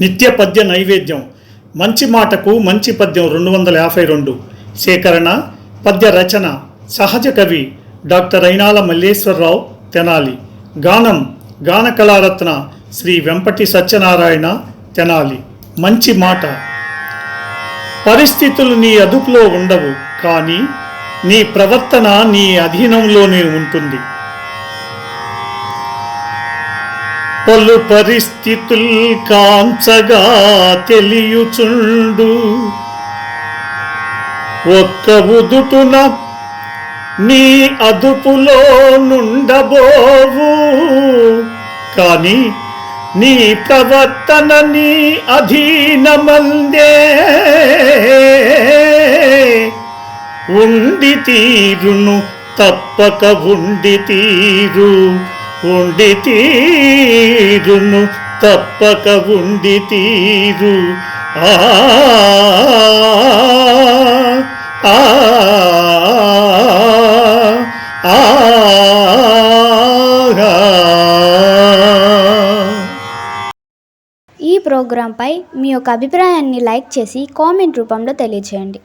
నిత్య పద్య నైవేద్యం. మంచి మాటకు మంచి పద్యం రెండు వందల యాభై రెండు. సేకరణ పద్య రచన సహజ కవి డాక్టర్ అయినాల మల్లేశ్వరరావు తెనాలి. గానం గాన కళారత్న శ్రీ వెంపటి సత్యనారాయణ తెనాలి. మంచి మాట. పరిస్థితులు నీ అదుపులో ఉండవు కానీ నీ ప్రవర్తన నీ అధీనంలోనే ఉంటుంది. పలు పరిస్థితుల్ కాంచగా తెలియుచుండు. ఒక్క ఉదుటున నీ అదుపులో నుండబోవు. కాని నీ ప్రవర్తన నీ అధీనమందే. ఉండి తీరును తప్పక ఉండి తీరు. ఉండి తీరును తప్పక ఉండి తీరు. ఆ ఈ ప్రోగ్రాంపై మీ యొక్క అభిప్రాయాన్ని లైక్ చేసి కామెంట్ రూపంలో తెలియజేయండి